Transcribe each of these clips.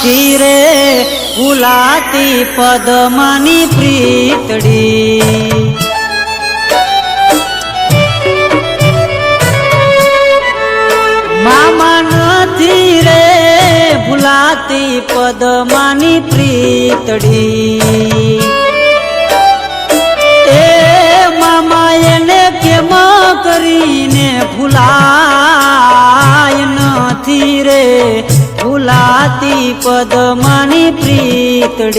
નથી રે ભૂલાતી પદમાની પ્રીતડી. મામા નથી રે ભૂલાતી પદમાની પ્રીતડી. એ મામા એને કેમ કરીને ભૂલાય પદમાની પ્રીતડી.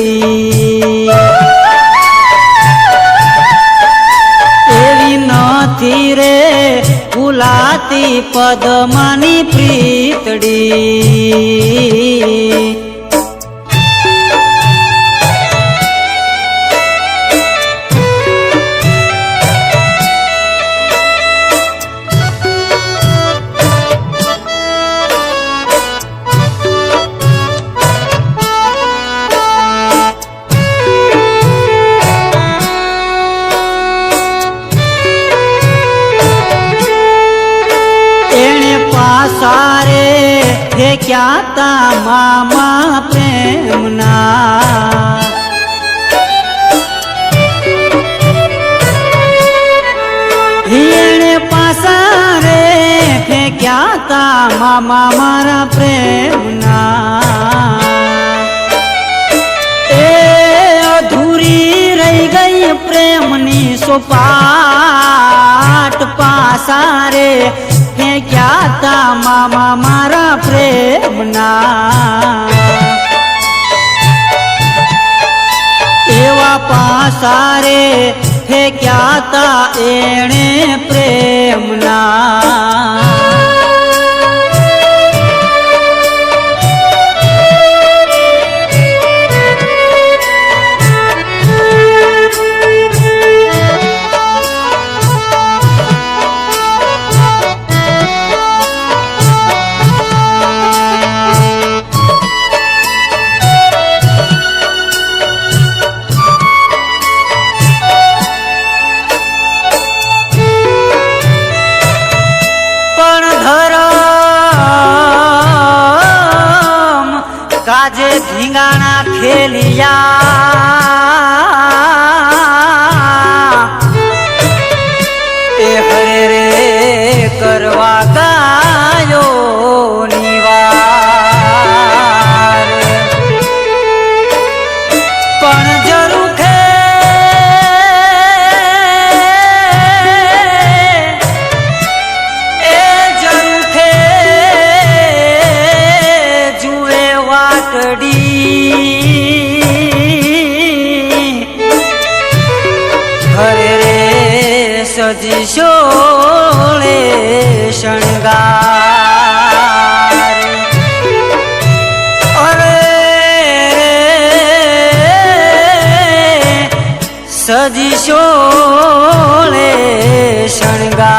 એવી નથી રે ભૂલાતી પદમાની પ્રીતડી. એણે હે ફેંક્યા તા મામા પ્રેમના એણે પાસારે ફેંક્યા તા મામા મારા પ્રેમના એ અધૂરી રહી ગઈ પ્રેમની સોપાટ પાસારે ફેંક્યા તા મામા મારા પ્રેમના? એવા પાસારે ક્યાં તા એણે પ્રેમના? કાજે ધીંગાણા ખેલિયા. સજી શોળે શણગાર. અરે સજી શોળે શણગાર.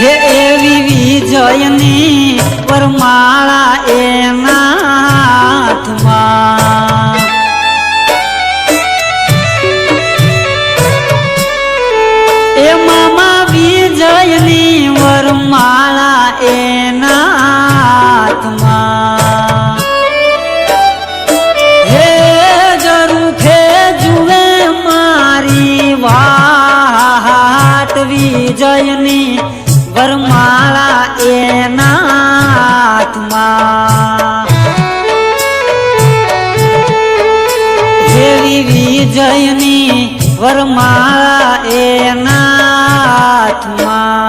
હે એવી વિજયની પરમાળા એના એના હાથમાં એવી વિજયની વરમાળા એના હાથમાં